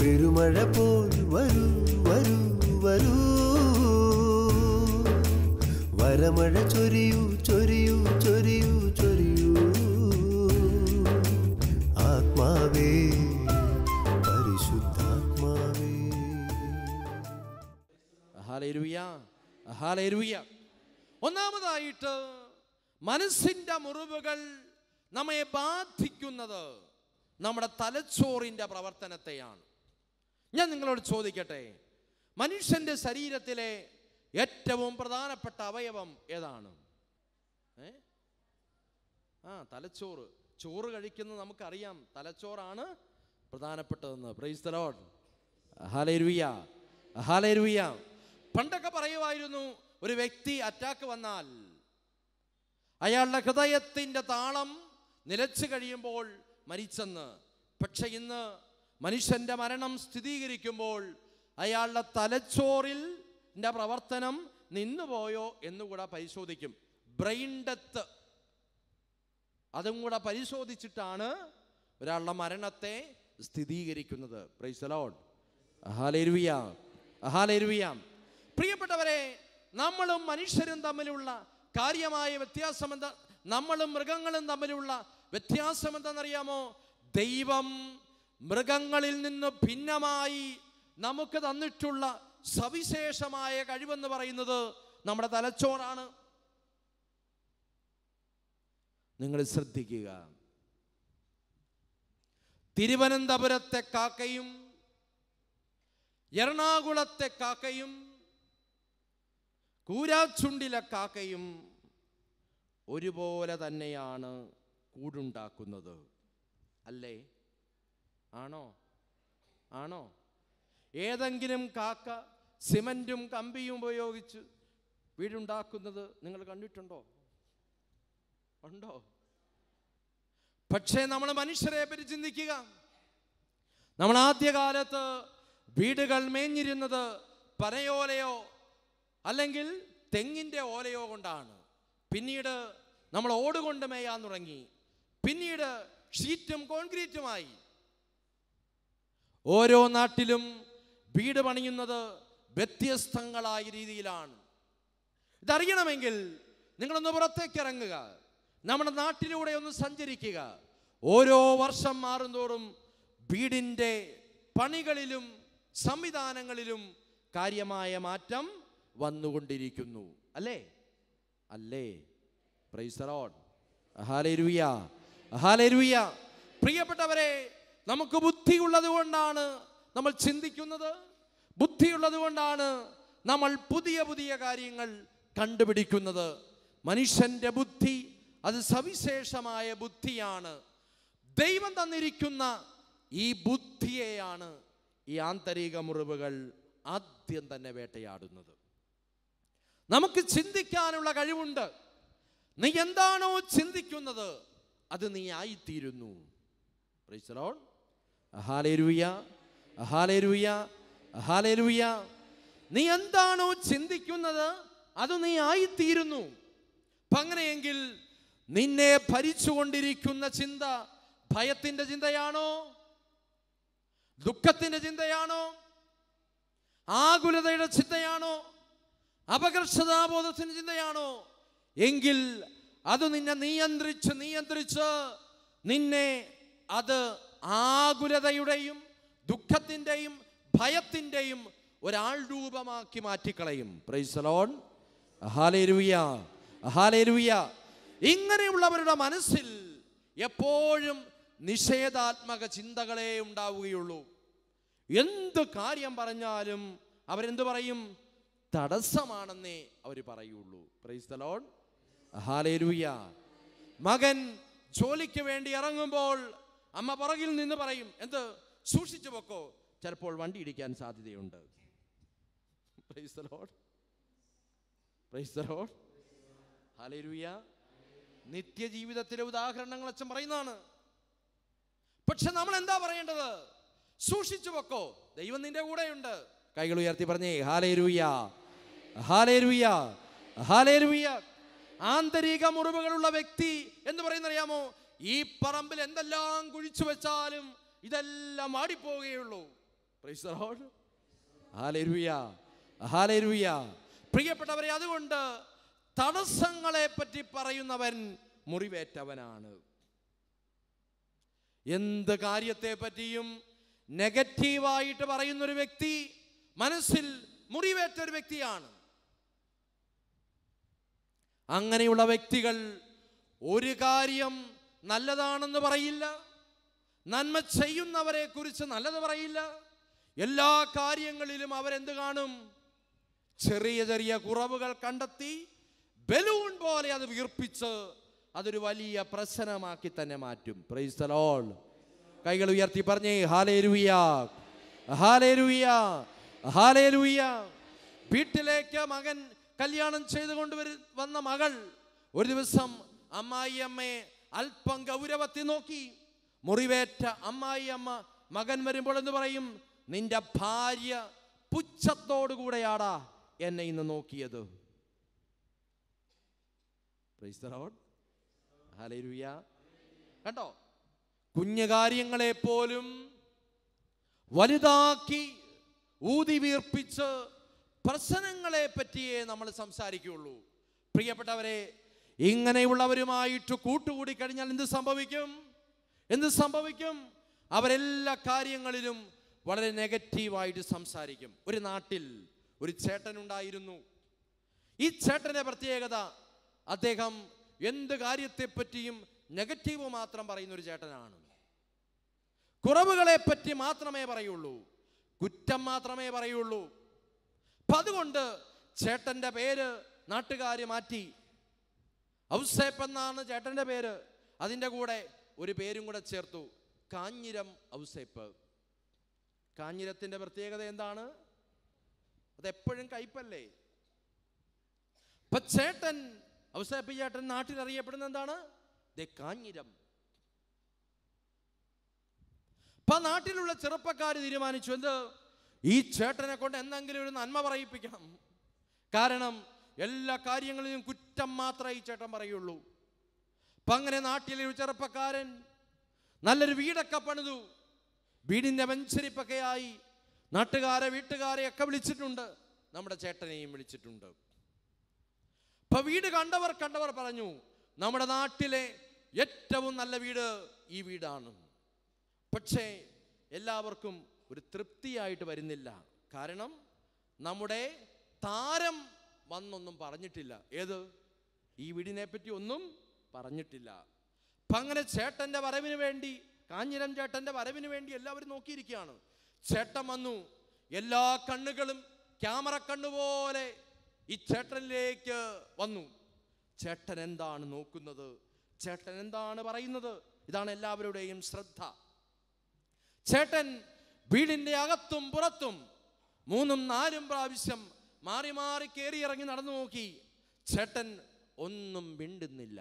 പെരുമഴ പോൽ വരൂ വരൂ വരൂ. വരമഴ ചൊരിയൂ ചൊരിയൂ ചൊരിയൂ ചൊരിയൂ. ആത്മാവേ ഒന്നാമതായിട്ട് മനസ്സിന്റെ മുറിവുകൾ നമ്മെ ബാധിക്കുന്നത് നമ്മുടെ തലച്ചോറിന്റെ പ്രവർത്തനത്തെയാണ്. ഞാൻ നിങ്ങളോട് ചോദിക്കട്ടെ മനുഷ്യന്റെ ശരീരത്തിലെ ഏറ്റവും പ്രധാനപ്പെട്ട അവയവം ഏതാണ്? ഏ? ആ തലച്ചോറ്. ചോറ് കഴിക്കുന്നത് നമുക്കറിയാം തലച്ചോറാണ് പ്രധാനപ്പെട്ടതെന്ന്. പ്രൈസ് തലോട്ട് ഹാലേരുയ ഹാലേരുയ പണ്ടൊക്കെ പറയുമായിരുന്നു ഒരു വ്യക്തി അറ്റാക്ക് വന്നാൽ അയാളുടെ ഹൃദയത്തിന്റെ താളം നിലച്ചു കഴിയുമ്പോൾ മരിച്ചെന്ന്. പക്ഷെ ഇന്ന് മനുഷ്യന്റെ മരണം സ്ഥിരീകരിക്കുമ്പോൾ അയാളുടെ തലച്ചോറിൽ പ്രവർത്തനം നിന്നുപോയോ എന്നുകൂടെ പരിശോധിക്കും. Brain death. അതും കൂടെ പരിശോധിച്ചിട്ടാണ് ഒരാളുടെ മരണത്തെ സ്ഥിരീകരിക്കുന്നത്. പ്രിയപ്പെട്ടവരെ നമ്മളും മനുഷ്യരും തമ്മിലുള്ള കാര്യമായ വ്യത്യാസം എന്താ നമ്മളും മൃഗങ്ങളും തമ്മിലുള്ള വ്യത്യാസം എന്താണെന്നറിയാമോ ദൈവം മൃഗങ്ങളിൽ നിന്ന് ഭിന്നമായി നമുക്ക് തന്നിട്ടുള്ള സവിശേഷമായ കഴിവെന്ന് പറയുന്നത് നമ്മുടെ തലച്ചോറാണ്. നിങ്ങൾ ശ്രദ്ധിക്കുക. തിരുവനന്തപുരത്തെ കാക്കയും എറണാകുളത്തെ കാക്കയും കൂരാച്ചുണ്ടിലെ കാക്കയും ഒരുപോലെ തന്നെയാണ്. കൂടുണ്ടാക്കുന്നത്. അല്ലേ? ആണോ? ആണോ? ഏതെങ്കിലും കാക്ക സിമന്റും കമ്പിയും ഉപയോഗിച്ച് വീടുണ്ടാക്കുന്നത് നിങ്ങൾ കണ്ടിട്ടുണ്ടോ? ഉണ്ടോ? പക്ഷേ നമ്മൾ മനുഷ്യരെ പറ്റി ചിന്തിക്കുക. നമ്മൾ ആദ്യകാലത്ത് വീടുകൾ മേഞ്ഞിരുന്നത് പനയോലയോ അല്ലെങ്കിൽ തെങ്ങിന്റെ ഓലയോ കൊണ്ടാണ്. പിന്നീട് നമ്മൾ ഓടുകൊണ്ട് മേയാൻ തുടങ്ങി. പിന്നീട് ഷീറ്റും കോൺക്രീറ്റുമായി. ഓരോ നാട്ടിലും വീട് പണിയുന്നത് വ്യത്യസ്തങ്ങളായ രീതിയിലാണ്. ഇതറിയണമെങ്കിൽ നിങ്ങളൊന്ന് പുറത്തേക്ക് ഇറങ്ങുക നമ്മുടെ നാട്ടിലൂടെ ഒന്ന് സഞ്ചരിക്കുക. ഓരോ വർഷം മാറുന്തോറും വീടിന്റെ പണികളിലും സംവിധാനങ്ങളിലും കാര്യമായ മാറ്റം വന്നുകൊണ്ടിരിക്കുന്നു. അല്ലേ? അല്ലേ? പ്രൈസറോഡ് ഹാലേരുയ ഹാലേരുയ പ്രിയപ്പെട്ടവരെ നമുക്ക് ബുദ്ധിയുള്ളത് കൊണ്ടാണ് നമ്മൾ ചിന്തിക്കുന്നത്. ബുദ്ധിയുള്ളത് കൊണ്ടാണ് നമ്മൾ പുതിയ പുതിയ കാര്യങ്ങൾ കണ്ടുപിടിക്കുന്നത്. മനുഷ്യന്റെ ബുദ്ധി അത് സവിശേഷമായ ബുദ്ധിയാണ്. ദൈവം തന്നിരിക്കുന്ന ഈ ബുദ്ധിയെയാണ് ഈ ആന്തരിക മുറിവുകൾ ആദ്യം തന്നെ വേട്ടയാടുന്നത്. നമുക്ക് ചിന്തിക്കാനുള്ള കഴിവുണ്ട്. നീ എന്താണോ ചിന്തിക്കുന്നത് അത് നീ ആയിത്തീരുന്നു. നീ എന്താണോ ചിന്തിക്കുന്നത് അത് നീ ആയിത്തീരുന്നു. അങ്ങനെയെങ്കിൽ നിന്നെ ഭരിച്ചുകൊണ്ടിരിക്കുന്ന ചിന്ത ഭയത്തിന്റെ ചിന്തയാണോ? ദുഃഖത്തിന്റെ ചിന്തയാണോ? ആകുലതയുടെ ചിന്തയാണോ? അപകർഷതാബോധത്തിന്റെ ചിന്തയാണോ? എങ്കിൽ അത് നിന്നെ നിയന്ത്രിച്ച് നിയന്ത്രിച്ച് നിന്നെ അത് ആകുലതയുടെയും ദുഃഖത്തിന്റെയും ഭയത്തിന്റെയും ഒരാൾ രൂപമാക്കി മാറ്റിക്കളയും. പ്രൈസലോൺ ഇങ്ങനെയുള്ളവരുടെ മനസ്സിൽ എപ്പോഴും നിഷേധാത്മക ചിന്തകളെ ഉണ്ടാവുകയുള്ളൂ. എന്ത് കാര്യം പറഞ്ഞാലും അവരെന്ത് പറയും? തടസ്സമാണെന്നേ അവർ പറയുള്ളൂ. Praise hallelujah. മകൻ ജോലിക്ക് വേണ്ടി ഇറങ്ങുമ്പോൾ അമ്മ പുറകിൽ നിന്ന് പറയും എന്ത്? സൂക്ഷിച്ചു പൊക്കോ. ചിലപ്പോൾ വണ്ടി ഇടിക്കാൻ സാധ്യതയുണ്ട്. പ്രൈസ് പ്രൈസ് നിത്യജീവിതത്തിലെ ഉദാഹരണങ്ങൾ അച്ഛൻ പറയുന്നതാണ്. പക്ഷെ നമ്മൾ എന്താ പറയേണ്ടത്? സൂക്ഷിച്ചു പൊക്കോ. ദൈവം നിന്റെ കൂടെയുണ്ട്. കൈകൾ ഉയർത്തി പറഞ്ഞേ ഹാലേരൂയ ഹാലേരൂയ ഹാലേരൂയ ആന്തരിക മുറിവുകളുള്ള വ്യക്തി എന്ന് പറയുന്ന അറിയാമോ ഈ പറമ്പിൽ എന്തെല്ലാം കുഴിച്ചു വെച്ചാലും ഇതെല്ലാം ആടിപ്പോകുകയുള്ളൂ പ്രിയപ്പെട്ടവരെ അതുകൊണ്ട് തടസ്സങ്ങളെ പറ്റി പറയുന്നവൻ മുറിവേറ്റവനാണ്. എന്ത് കാര്യത്തെ പറ്റിയും നെഗറ്റീവായിട്ട് പറയുന്നൊരു വ്യക്തി മനസ്സിൽ മുറിവേറ്റ ഒരു വ്യക്തിയാണ്. അങ്ങനെയുള്ള വ്യക്തികൾ ഒരു കാര്യം നല്ലതാണെന്ന് പറയില്ല. നന്മ ചെയ്യുന്നവരെ കുറിച്ച് നല്ലത് പറയില്ല. എല്ലാ കാര്യങ്ങളിലും അവരെന്ത് കാണും? ചെറിയ ചെറിയ കുറവുകൾ കണ്ടെത്തി ബലൂൺ പോലെ അത് വീർപ്പിച്ച് അതൊരു വലിയ പ്രശ്നമാക്കി തന്നെ മാറ്റും. പ്രൈസ് ദ ലോർഡ് കൈകൾ ഉയർത്തി പറഞ്ഞേ ഹാലേലൂയ ഹാലേലൂയ ഹാലേലൂയ വീട്ടിലേക്ക് മകൻ കല്യാണം ചെയ്തുകൊണ്ട് വന്ന മകൾ ഒരു ദിവസം അമ്മായി അമ്മയെ അല്പം ഗൗരവത്തി നോക്കി. മുറിവേറ്റ അമ്മായി അമ്മ മകൻ വരുമ്പോൾ എന്ന് പറയും നിന്റെ ഭാര്യ പുച്ഛത്തോടുകൂടെയാടാ എന്നെ ഇന്ന് നോക്കിയത്. കണ്ടോ? കുഞ്ഞു കാര്യങ്ങളെ പോലും വലുതാക്കി ഊതി വീർപ്പിച്ച് പ്രശ്നങ്ങളെ പറ്റിയേ നമ്മൾ സംസാരിക്കുകയുള്ളൂ. പ്രിയപ്പെട്ടവരെ ഇങ്ങനെയുള്ളവരുമായിട്ട് കൂട്ടുകൂടി കഴിഞ്ഞാൽ എന്ത് സംഭവിക്കും? എന്ത് സംഭവിക്കും? അവരെല്ലാ കാര്യങ്ങളിലും വളരെ നെഗറ്റീവായിട്ട് സംസാരിക്കും. ഒരു നാട്ടിൽ ഒരു ചേട്ടനുണ്ടായിരുന്നു. ഈ ചേട്ടന്റെ പ്രത്യേകത അദ്ദേഹം എന്ത് കാര്യത്തെപ്പറ്റിയും നെഗറ്റീവ് മാത്രം പറയുന്ന ഒരു ചേട്ടനാണ്. കുറവുകളെ പറ്റി മാത്രമേ പറയുള്ളൂ. കുറ്റം മാത്രമേ പറയുള്ളൂ. അപ്പൊ അതുകൊണ്ട് ചേട്ടന്റെ പേര് നാട്ടുകാർ മാറ്റി. ഔസേപ്പ് എന്നാണ് ചേട്ടന്റെ പേര്. അതിന്റെ കൂടെ ഒരു പേരും കൂടെ ചേർത്തു. കാഞ്ഞിരം ഔസേപ്പ്. കാഞ്ഞിരത്തിന്റെ പ്രത്യേകത എന്താണ്? അതെപ്പോഴും കയ്പല്ലേ? അപ്പൊ ചേട്ടൻ ഔസേപ്പ് ചേട്ടൻ നാട്ടിൽ അറിയപ്പെടുന്ന എന്താണ്? ദേ കാഞ്ഞിരം. അപ്പൊ നാട്ടിലുള്ള ചെറുപ്പക്കാർ തീരുമാനിച്ചു എന്ത്? ഈ ചേട്ടനെ കൊണ്ട് എന്തെങ്കിലും ഒരു നന്മ പറയിപ്പിക്കണം. കാരണം എല്ലാ കാര്യങ്ങളിലും കുറ്റം മാത്രമേ ഈ ചേട്ടൻ പറയുള്ളൂ. അപ്പൊ അങ്ങനെ നാട്ടിലെ ഒരു ചെറുപ്പക്കാരൻ നല്ലൊരു വീടൊക്കെ പണിതു. വീടിന്റെ മനുഷ്യരിപ്പൊക്കെ ആയി നാട്ടുകാരെ വീട്ടുകാരെ ഒക്കെ വിളിച്ചിട്ടുണ്ട്. നമ്മുടെ ചേട്ടനെയും വിളിച്ചിട്ടുണ്ട്. ഇപ്പൊ വീട് കണ്ടവർ കണ്ടവർ പറഞ്ഞു നമ്മുടെ നാട്ടിലെ ഏറ്റവും നല്ല വീട് ഈ വീടാണ്. പക്ഷേ എല്ലാവർക്കും ഒരു തൃപ്തിയായിട്ട് വരുന്നില്ല. കാരണം നമ്മുടെ താരം വന്നൊന്നും പറഞ്ഞിട്ടില്ല. ഏത്? ഈ വീടിനെ പറ്റി ഒന്നും പറഞ്ഞിട്ടില്ല. അപ്പൊ അങ്ങനെ ചേട്ടന്റെ വരവിന് വേണ്ടി കാഞ്ഞിരം ചേട്ടന്റെ വരവിന് വേണ്ടി എല്ലാവരും നോക്കിയിരിക്കുകയാണ്. ചേട്ടൻ വന്നു. എല്ലാ കണ്ണുകളും ക്യാമറ കണ്ണുപോലെ ഈ ചേട്ടനിലേക്ക് വന്നു. ചേട്ടൻ എന്താണ് നോക്കുന്നത്? ചേട്ടൻ എന്താണ് പറയുന്നത്? ഇതാണ് എല്ലാവരുടെയും ശ്രദ്ധ. ചേട്ടൻ വീടിന്റെ അകത്തും പുറത്തും മൂന്നും നാലും പ്രാവശ്യം മാറി മാറി കയറി ഇറങ്ങി നടന്നു നോക്കി. ചേട്ടൻ ഒന്നും മിണ്ടുന്നില്ല.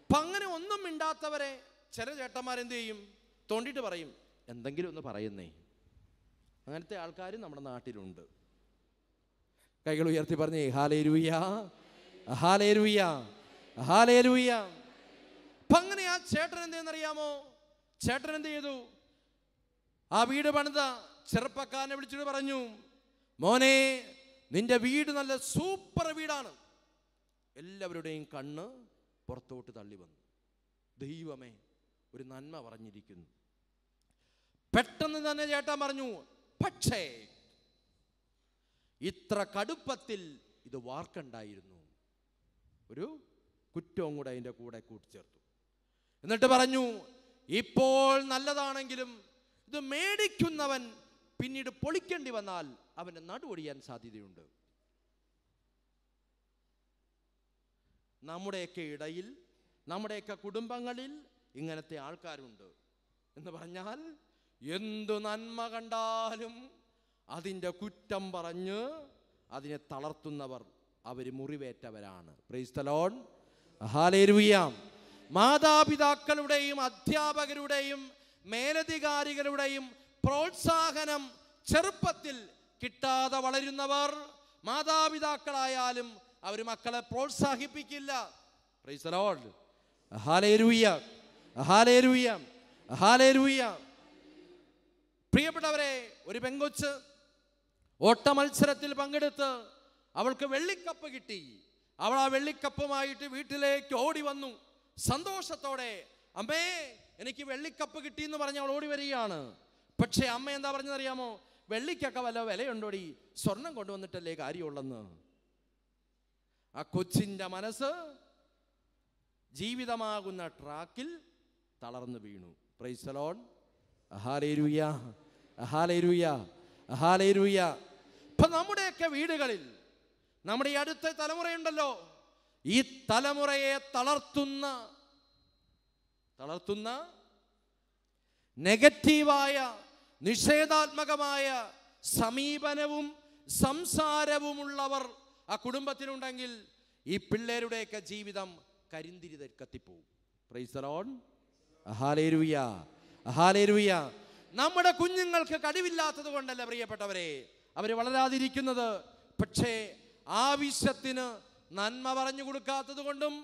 അപ്പം അങ്ങനെ ഒന്നും മിണ്ടാത്തവരെ ചില ചേട്ടന്മാരെന്ത് ചെയ്യും? തോണ്ടിട്ട് പറയും. എന്തെങ്കിലും ഒന്ന് പറയുന്നേ. അങ്ങനത്തെ ആൾക്കാർ നമ്മുടെ നാട്ടിലുണ്ട്. കൈകൾ ഉയർത്തി പറഞ്ഞേ ഹാലേരുയ്യ ഹാലേരുയ്യ ഹാലേരൂയ അപ്പം അങ്ങനെ ആ ചേട്ടൻ എന്തെന്നറിയാമോ ചേട്ടൻ എന്ത് ചെയ്തു? ആ വീട് പണിത ചെറുപ്പക്കാരനെ വിളിച്ചിട്ട് പറഞ്ഞു മോനെ നിന്റെ വീട് നല്ല സൂപ്പർ വീടാണ്. എല്ലാവരുടെയും കണ്ണ് പുറത്തോട്ട് തള്ളി വന്നു. ദൈവമേ ഒരു നന്മ പറഞ്ഞിരിക്കുന്നു. പെട്ടെന്ന് തന്നെ ചേട്ടൻ പറഞ്ഞു പക്ഷേ ഇത്ര കടുപ്പത്തിൽ ഇത് വാർക്കണ്ടായിരുന്നു. ഒരു കുറ്റവും കൂടെ അതിന്റെ കൂടെ കൂട്ടിച്ചേർത്തു. എന്നിട്ട് പറഞ്ഞു ഇപ്പോൾ നല്ലതാണെങ്കിലും ഇത് മേടിക്കുന്നവൻ പിന്നീട് പൊളിക്കേണ്ടി വന്നാൽ അവന്റെ നടുവൊടിയാൻ സാധ്യതയുണ്ട്. നമ്മുടെയൊക്കെ ഇടയിൽ നമ്മുടെയൊക്കെ കുടുംബങ്ങളിൽ ഇങ്ങനത്തെ ആൾക്കാരുണ്ട് എന്ന് പറഞ്ഞാൽ എന്തു നന്മ കണ്ടാലും അതിന്റെ കുറ്റം പറഞ്ഞ് അതിനെ തളർത്തുന്നവർ അവർ മുറിവേറ്റവരാണ്. പ്രൈസ്തലോൺ ഹാലേരുയാം മാതാപിതാക്കളുടെയും അധ്യാപകരുടെയും മേലധികാരികളുടെയും പ്രോത്സാഹനം ചെറുപ്പത്തിൽ കിട്ടാതെ വളരുന്നവർ മാതാപിതാക്കളായാലും അവർ മക്കളെ പ്രോത്സാഹിപ്പിക്കില്ല. പ്രിയപ്പെട്ടവരെ ഒരു പെങ്കൊച്ച് ഓട്ട മത്സരത്തിൽ പങ്കെടുത്ത് അവൾക്ക് വെള്ളിക്കപ്പ് കിട്ടി. അവൾ ആ വെള്ളിക്കപ്പുമായിട്ട് വീട്ടിലേക്ക് ഓടി വന്നു. സന്തോഷത്തോടെ അമ്മേ എനിക്ക് വെള്ളിക്കപ്പ് കിട്ടി എന്ന് പറഞ്ഞ് അവൾ ഓടി വരികയാണ് പക്ഷേ അമ്മ എന്താ പറഞ്ഞതറിയാമോ വെള്ളിക്കൊക്കെ വല്ല വിലയുണ്ടോടി? സ്വർണം കൊണ്ടുവന്നിട്ടല്ലേ കാര്യമുള്ളെന്ന്. ആ കൊച്ചിന്റെ മനസ്സ് ജീവിതമാകുന്ന ട്രാക്കിൽ തളർന്നു വീണു. പ്രൈസലോൺ അഹാലേരുയ ഇപ്പൊ നമ്മുടെയൊക്കെ വീടുകളിൽ നമ്മുടെ ഈ അടുത്ത തലമുറയുണ്ടല്ലോ ഈ തലമുറയെ തളർത്തുന്ന തളർത്തുന്ന നെഗറ്റീവായ നിഷേധാത്മകമായ സമീപനവും സംസാരവുമുള്ളവർ ആ കുടുംബത്തിലുണ്ടെങ്കിൽ ഈ പിള്ളേരുടെയൊക്കെ ജീവിതം കരിന്തിരി കത്തിപ്പോവും പ്രൈസറോൺ അഹാലേരുയ നമ്മുടെ കുഞ്ഞുങ്ങൾക്ക് കഴിവില്ലാത്തത് കൊണ്ടല്ല പ്രിയപ്പെട്ടവരെ? അവർ വളരാതിരിക്കുന്നത്. പക്ഷേ ആവശ്യത്തിന് നന്മ പറഞ്ഞു കൊടുക്കാത്തത് കൊണ്ടും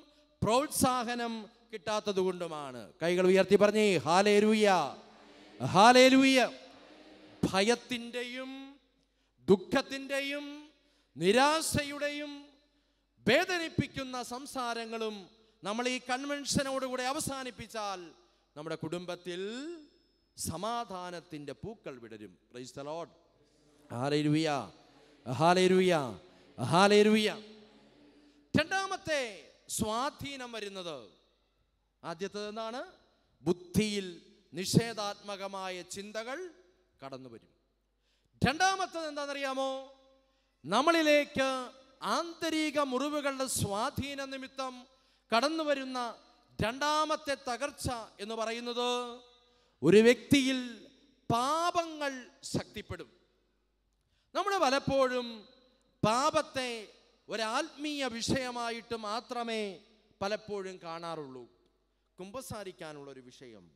പ്രോത്സാഹനം കിട്ടാത്തത് കൊണ്ടുമാണ് കൈകൾ ഉയർത്തി പറഞ്ഞേ ഹാലേരൂയ ഹാലേരൂയ ഭയത്തിന്റെയും ദുഃഖത്തിന്റെയും നിരാശയുടെയും വേദനിപ്പിക്കുന്ന സംസാരങ്ങളും നമ്മൾ ഈ കൺവെൻഷനോടുകൂടെ അവസാനിപ്പിച്ചാൽ നമ്മുടെ കുടുംബത്തിൽ സമാധാനത്തിന്റെ പൂക്കൾ വിടരും. പ്രൈസ് ദ ഹാലേരുയ ഹാലേരുയ രണ്ടാമത്തെ സ്വാധീനം വരുന്നത് ആദ്യത്തെ എന്താണ്? ബുദ്ധിയിൽ നിഷേധാത്മകമായ ചിന്തകൾ കടന്നു വരും. രണ്ടാമത്തത് എന്താണെന്നറിയാമോ? നമ്മളിലേക്ക് ആന്തരിക മുറിവുകളുടെ സ്വാധീന നിമിത്തം കടന്നു വരുന്ന രണ്ടാമത്തെ തകർച്ച എന്ന് പറയുന്നത് ഒരു വ്യക്തിയിൽ പാപങ്ങൾ ശക്തിപ്പെടും. നമ്മൾ പലപ്പോഴും പാപത്തെ ഒരാത്മീയ വിഷയമായിട്ട് മാത്രമേ പലപ്പോഴും കാണാറുള്ളൂ. കുമ്പസാരിക്കാനുള്ള ഒരു വിഷയം.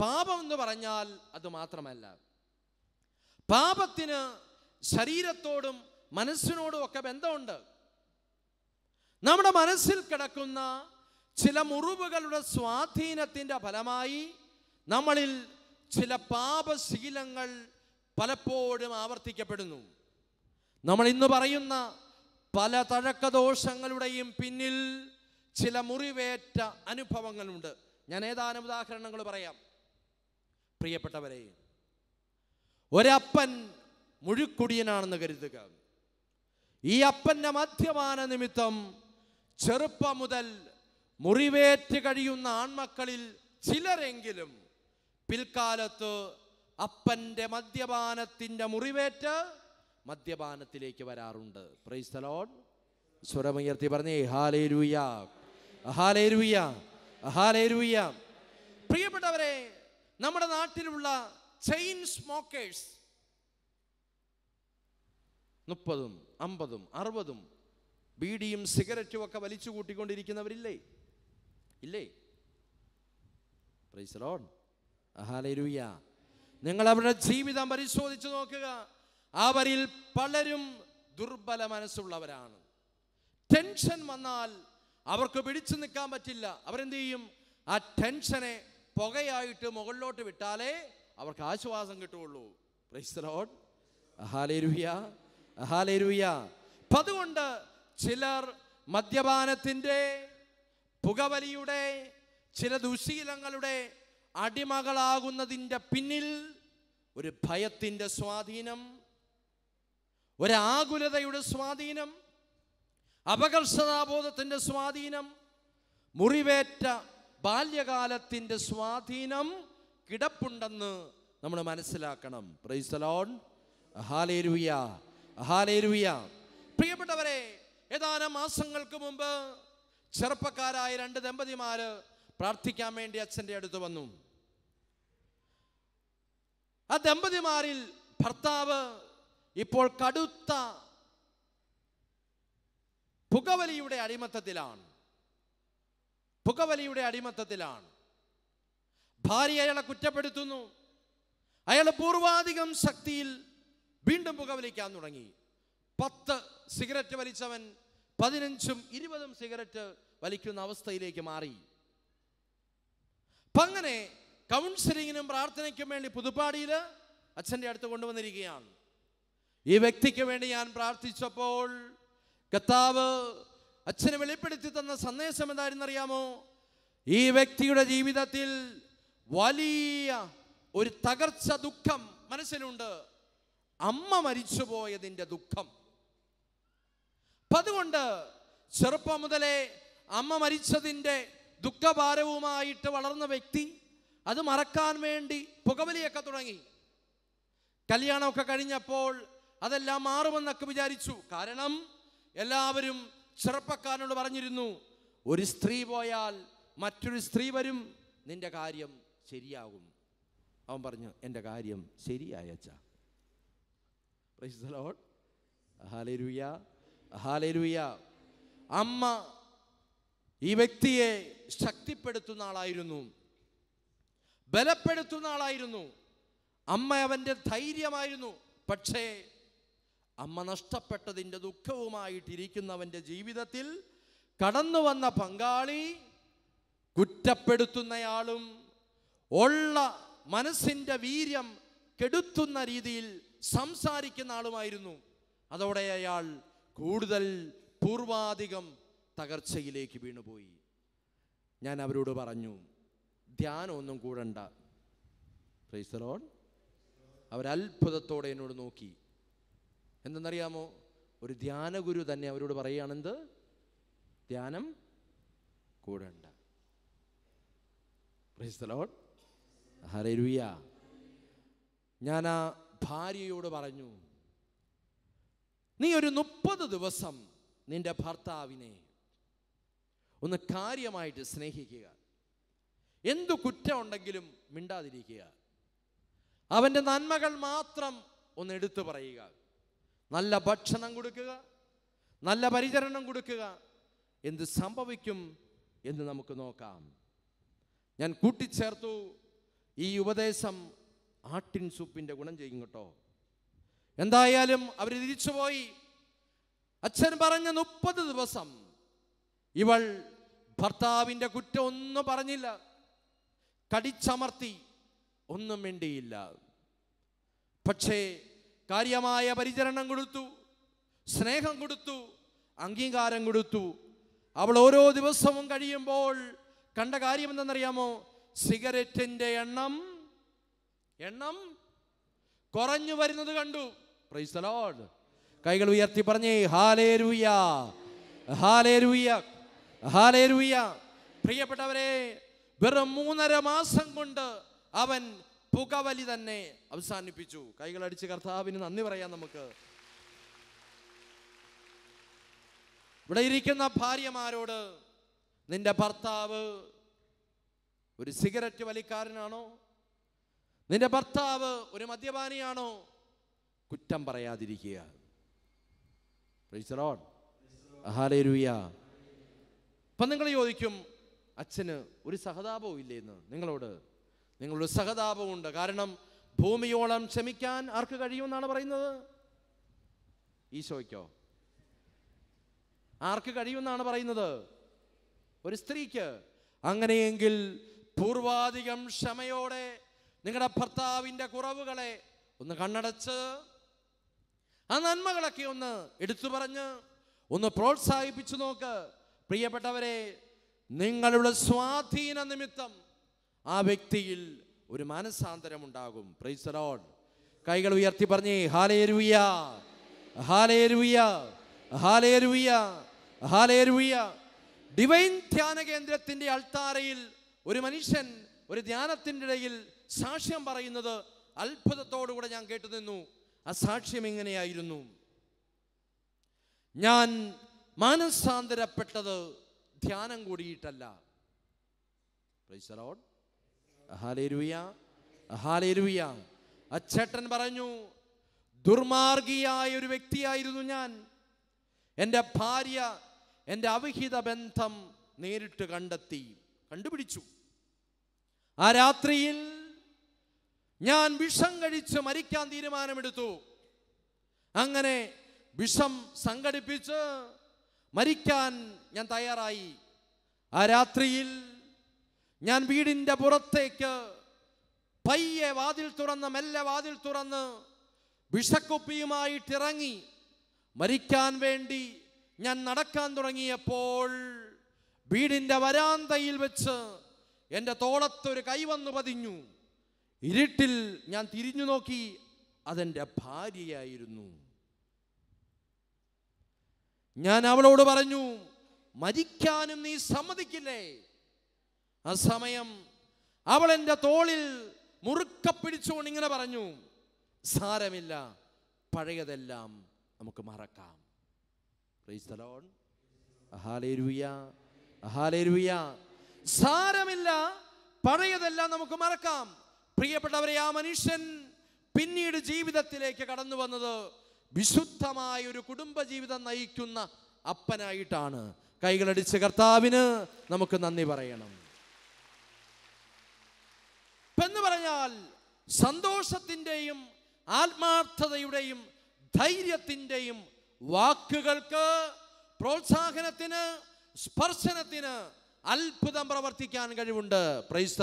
പാപം എന്ന് പറഞ്ഞാൽ അത് മാത്രമല്ല. പാപത്തിന് ശരീരത്തോടും മനസ്സിനോടും ഒക്കെ ബന്ധമുണ്ട്. നമ്മുടെ മനസ്സിൽ കിടക്കുന്ന ചില മുറിവുകളുടെ സ്വാധീനത്തിന്റെ ഫലമായി നമ്മളിൽ ചില പാപശീലങ്ങൾ പലപ്പോഴും ആവർത്തിക്കപ്പെടുന്നു. നമ്മൾ ഇന്ന് പറയുന്ന പല തഴക്കദോഷങ്ങളുടെയും പിന്നിൽ ചില മുറിവേറ്റ അനുഭവങ്ങളുണ്ട്. ഞാൻ ഏതാനും ഉദാഹരണങ്ങൾ പറയാം. പ്രിയപ്പെട്ടവരെ ഒരപ്പൻ മുഴുക്കുടിയനാണെന്ന് കരുതുക. ഈ അപ്പന്റെ മദ്യപാന നിമിത്തം ചെറുപ്പം മുതൽ മുറിവേറ്റ് കഴിയുന്ന ആൺമക്കളിൽ ചിലരെങ്കിലും പിൽക്കാലത്ത് അപ്പന്റെ മദ്യപാനത്തിന്റെ മുറിവേറ്റ് മദ്യപാനത്തിലേക്ക് വരാറുണ്ട്. പ്രൈസ് ദ ലോർഡ് സ്വരമുയർത്തി പറഞ്ഞേ ഹാലേരൂയ പ്രിയപ്പെട്ടവരെ നമ്മുടെ നാട്ടിലുള്ള ചെയിൻ സ്മോക്കേഴ്സ് മുപ്പതും അമ്പതും അറുപതും ബീഡിയും സിഗരറ്റും ഒക്കെ വലിച്ചു കൂട്ടിക്കൊണ്ടിരിക്കുന്നവരില്ലേ? ഇല്ലേ? Praise Lord hallelujah. നിങ്ങൾ അവരുടെ ജീവിതം പരിശോധിച്ച് നോക്കുക. അവരിൽ പലരും ദുർബല മനസ്സുള്ളവരാണ്. ടെൻഷൻ വന്നാൽ അവർക്ക് പിടിച്ചു നിൽക്കാൻ പറ്റില്ല. അവരെന്ത് ചെയ്യും? ആ ടെൻഷനെ പുകയായിട്ട് മുകളിലോട്ട് വിട്ടാലേ അവർക്ക് ആശ്വാസം കിട്ടുള്ളൂ പ്രൈസ് ലോഡ് ഹാലേരുയ ഹാലേരുയ അപ്പം അതുകൊണ്ട് ചിലർ മദ്യപാനത്തിന്റെ പുകവലിയുടെ ചില ദുശീലങ്ങളുടെ അടിമകളാകുന്നതിന്റെ പിന്നിൽ ഒരു ഭയത്തിന്റെ സ്വാധീനം ഒരു ആകുലതയുടെ സ്വാധീനം അപകർഷതാബോധത്തിന്റെ സ്വാധീനം മുറിവേറ്റ ബാല്യകാലത്തിന്റെ സ്വാധീനം കിടപ്പുണ്ടെന്ന് നമ്മൾ മനസ്സിലാക്കണം. പ്രൈസലോൺ പ്രിയപ്പെട്ടവരെ ഏതാനും മാസങ്ങൾക്ക് മുമ്പ് ചെറുപ്പക്കാരായ രണ്ട് ദമ്പതിമാര് പ്രാർത്ഥിക്കാൻ വേണ്ടി അച്ഛന്റെ അടുത്ത് വന്നു. ആ ദമ്പതിമാരിൽ ഭർത്താവ് ഇപ്പോൾ കടുത്ത പുകവലിയുടെ അടിമത്തത്തിലാണ്. പുകവലിയുടെ അടിമത്തത്തിലാണ്. ഭാര്യ അയാളെ കുറ്റപ്പെടുത്തുന്നു. അയാൾ പൂർവാധികം ശക്തിയിൽ വീണ്ടും പുകവലിക്കാൻ തുടങ്ങി. പത്ത് സിഗരറ്റ് വലിച്ചവൻ പതിനഞ്ചും ഇരുപതും സിഗരറ്റ് വലിക്കുന്ന അവസ്ഥയിലേക്ക് മാറി. അങ്ങനെ കൗൺസിലിങ്ങിനും പ്രാർത്ഥനയ്ക്കും വേണ്ടി പുതുപ്പാടിയിൽ അച്ഛന്റെ അടുത്ത് കൊണ്ടുവന്നിരിക്കുകയാണ്. ഈ വ്യക്തിക്ക് വേണ്ടി ഞാൻ പ്രാർത്ഥിച്ചപ്പോൾ കർത്താവ് അച്ഛനെ വെളിപ്പെടുത്തി തന്ന സന്ദേശം എന്തായിരുന്നു അറിയാമോ ഈ വ്യക്തിയുടെ ജീവിതത്തിൽ വലിയ ഒരു തകർച്ച ദുഃഖം മനസ്സിലുണ്ട്. അമ്മ മരിച്ചുപോയതിന്റെ ദുഃഖം. അപ്പം അതുകൊണ്ട് ചെറുപ്പം മുതലേ അമ്മ മരിച്ചതിന്റെ ദുഃഖഭാരവുമായിട്ട് വളർന്ന വ്യക്തി അത് മറക്കാൻ വേണ്ടി പുകവലിയൊക്കെ തുടങ്ങി. കല്യാണമൊക്കെ കഴിഞ്ഞപ്പോൾ അതെല്ലാം മാറുമെന്നൊക്കെ വിചാരിച്ചു. കാരണം എല്ലാവരും ചെറുപ്പക്കാരനോട് പറഞ്ഞിരുന്നു ഒരു സ്ത്രീ പോയാൽ മറ്റൊരു സ്ത്രീ വരും നിന്റെ കാര്യം ശരിയാകും. അവൻ പറഞ്ഞു എന്റെ കാര്യം ശരിയായ. അമ്മ ഈ വ്യക്തിയെ ശക്തിപ്പെടുത്തുന്ന ആളായിരുന്നു. ബലപ്പെടുത്തുന്ന ആളായിരുന്നു. അമ്മ അവന്റെ ധൈര്യമായിരുന്നു. പക്ഷേ അമ്മ നഷ്ടപ്പെട്ടതിന്റെ ദുഃഖവുമായിട്ടിരിക്കുന്നവന്റെ ജീവിതത്തിൽ കടന്നു വന്ന പങ്കാളി കുറ്റപ്പെടുത്തുന്നയാളും ഉള്ള മനസ്സിന്റെ വീര്യം കെടുത്തുന്ന രീതിയിൽ സംസാരിക്കുന്ന ആളുമായിരുന്നു. അതോടെ അയാൾ കൂടുതൽ പൂർവാധികം തകർച്ചയിലേക്ക് വീണുപോയി. ഞാൻ അവരോട് പറഞ്ഞു ധ്യാനം ഒന്നും കൂടണ്ട. പ്രൈസറോൺ അവരത്ഭുതത്തോടെ എന്നോട് നോക്കി. എന്തെന്നറിയാമോ? ഒരു ധ്യാനഗുരു തന്നെ അവരോട് പറയുകയാണെന്ത്? ധ്യാനം കൂടണ്ട. ഹരരുയ ഞാൻ ആ ഭാര്യയോട് പറഞ്ഞു നീ ഒരു മുപ്പത് ദിവസം നിന്റെ ഭർത്താവിനെ ഒന്ന് കാര്യമായിട്ട് സ്നേഹിക്കുക. എന്തു കുറ്റമുണ്ടെങ്കിലും മിണ്ടാതിരിക്കുക. അവന്റെ നന്മകൾ മാത്രം ഒന്ന് എടുത്തു പറയുക. നല്ല ഭക്ഷണം കൊടുക്കുക നല്ല പരിചരണം കൊടുക്കുക. എന്ത് സംഭവിക്കും എന്ന് നമുക്ക് നോക്കാം. ഞാൻ കൂട്ടിച്ചേർത്തു. ഈ ഉപദേശം ആട്ടിൻ സൂപ്പിന്റെ ഗുണം ചെയ്യും കേട്ടോ. എന്തായാലും അവർ തിരിച്ചുപോയി. അച്ഛൻ പറഞ്ഞ മുപ്പത് ദിവസം ഇവൾ ഭർത്താവിന്റെ കുറ്റം ഒന്നും പറഞ്ഞില്ല. കടിച്ചമർത്തി ഒന്നും വേണ്ടിയില്ല പക്ഷേ കാര്യമായ പരിചരണം കൊടുത്തു സ്നേഹം കൊടുത്തു അംഗീകാരം കൊടുത്തു. അവൾ ഓരോ ദിവസവും കഴിയുമ്പോൾ കണ്ട കാര്യം എന്തെന്നറിയാമോ? സിഗരറ്റിന്റെ എണ്ണം എണ്ണം കുറഞ്ഞു വരുന്നത് കണ്ടു. പ്രൈസലോഡ്. കൈകൾ ഉയർത്തി പറഞ്ഞേ ഹാലേ രൂയ ഹാലേ രൂയ ഹാലേ രൂയ പ്രിയപ്പെട്ടവരെ വെറും മൂന്നര മാസം കൊണ്ട് അവൻ പുകവലി തന്നെ അവസാനിപ്പിച്ചു. കൈകൾ അടിച്ച് കർത്താവിന് നന്ദി പറയാം നമുക്ക്. ഇവിടെ ഇരിക്കുന്ന ഭാര്യമാരോട് നിന്റെ ഭർത്താവ് ഒരു സിഗരറ്റ് വലിക്കാരനാണോ? നിന്റെ ഭർത്താവ് ഒരു മദ്യപാനിയാണോ? കുറ്റം പറയാതിരിക്കുക. അപ്പം നിങ്ങൾ ചോദിക്കും അച്ഛന് ഒരു സഹതാപവും ഇല്ലേ എന്ന്? നിങ്ങളോട് സഹതാപമുണ്ട് കാരണം ഭൂമിയോളം ക്ഷമിക്കാൻ ആർക്ക് കഴിയുമെന്നാണ് പറയുന്നത്? ഈശോയ്ക്കോ. ആർക്ക് കഴിയുമെന്നാണ് പറയുന്നത്? ഒരു സ്ത്രീക്ക്. അങ്ങനെയെങ്കിൽ പൂർവാധികം ക്ഷമയോടെ നിങ്ങളുടെ ഭർത്താവിന്റെ കുറവുകളെ ഒന്ന് കണ്ണടച്ച് ആ നന്മകളൊക്കെ ഒന്ന് എടുത്തു പറഞ്ഞ് ഒന്ന് പ്രോത്സാഹിപ്പിച്ചു നോക്ക്. പ്രിയപ്പെട്ടവരെ നിങ്ങളുടെ സ്വാധീന നിമിത്തം ആ വ്യക്തിയിൽ ഒരു മാനസാന്തരം ഉണ്ടാകും. പ്രൈസലോൺ കൈകൾ ഉയർത്തി പറഞ്ഞേ ഹാലേരുവിയ ഹാലേരുവിയ ഹാലേരുവിയ ഹാലേരുവിയ ഡിവൈൻ ധ്യാന കേന്ദ്രത്തിന്റെ അൾത്താരയിൽ ഒരു മനുഷ്യൻ ഒരു ധ്യാനത്തിന്റെ ഇടയിൽ സാക്ഷ്യം പറയുന്നത് അത്ഭുതത്തോടുകൂടെ ഞാൻ കേട്ടു നിന്നു. ആ സാക്ഷ്യം എങ്ങനെയായിരുന്നു? ഞാൻ മാനസാന്തരപ്പെട്ടത് ധ്യാനം കൂടിയിട്ടല്ല. Praise അച്ചേട്ടൻ പറഞ്ഞു ദുർമാർഗിയായ ഒരു വ്യക്തിയായിരുന്നു ഞാൻ. എന്റെ ഭാര്യ എന്റെ അവിഹിത ബന്ധം നേരിട്ട് കണ്ടെത്തി കണ്ടുപിടിച്ചു. ആ രാത്രിയിൽ ഞാൻ വിഷം കഴിച്ച് മരിക്കാൻ തീരുമാനമെടുത്തു. അങ്ങനെ വിഷം സംഘടിപ്പിച്ച് മരിക്കാൻ ഞാൻ തയ്യാറായി. ആ രാത്രിയിൽ ഞാൻ വീടിന്റെ പുറത്തേക്ക് പയ്യെ വാതിൽ തുറന്ന് മെല്ലെ വാതിൽ തുറന്ന് വിഷക്കുപ്പിയുമായിട്ടിറങ്ങി മരിക്കാൻ വേണ്ടി ഞാൻ നടക്കാൻ തുടങ്ങിയപ്പോൾ വീടിന്റെ വരാന്തയിൽ വെച്ച് എന്റെ തോളത്തൊരു കൈ വന്നു പതിഞ്ഞു. ഇരുട്ടിൽ ഞാൻ തിരിഞ്ഞു നോക്കി അതെന്റെ ഭാര്യയായിരുന്നു. ഞാൻ അവളോട് പറഞ്ഞു മരിക്കാനും നീ സമ്മതിക്കില്ലേ? ആ സമയം അവൾ എന്റെ തോളിൽ മുറുക്ക പിടിച്ചുകൊണ്ട് ഇങ്ങനെ പറഞ്ഞു സാരമില്ല പഴയതെല്ലാം നമുക്ക് മറക്കാം. സാരമില്ല പഴയതെല്ലാം നമുക്ക് മറക്കാം. പ്രിയപ്പെട്ടവരെ ആ മനുഷ്യൻ പിന്നീട് ജീവിതത്തിലേക്ക് കടന്നു വന്നത് വിശുദ്ധമായ ഒരു കുടുംബജീവിതം നയിക്കുന്ന അപ്പനായിട്ടാണ്. കൈകളടിച്ച് കർത്താവിന് നമുക്ക് നന്ദി പറയണം. എന്ന് പറഞ്ഞാൽ സന്തോഷത്തിന്റെയും ആത്മാർത്ഥതയുടെയും ധൈര്യത്തിന്റെയും വാക്കുകൾക്ക് പ്രോത്സാഹനത്തിന് സ്പർശനത്തിന് അത്ഭുതം പ്രവർത്തിക്കാൻ കഴിവുണ്ട്. പ്രൈസ്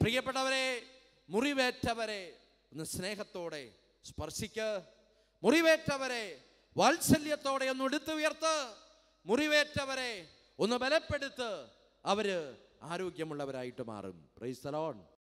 പ്രിയപ്പെട്ടവരെ മുറിവേറ്റവരെ ഒന്ന് സ്നേഹത്തോടെ സ്പർശിക്ക്. മുറിവേറ്റവരെ വാത്സല്യത്തോടെ ഒന്ന് എടുത്തുയർത്ത്. മുറിവേറ്റവരെ ഒന്ന് ബലപ്പെടുത്ത് അവർ ആരോഗ്യമുള്ളവരായിട്ട് മാറും. Praise Lord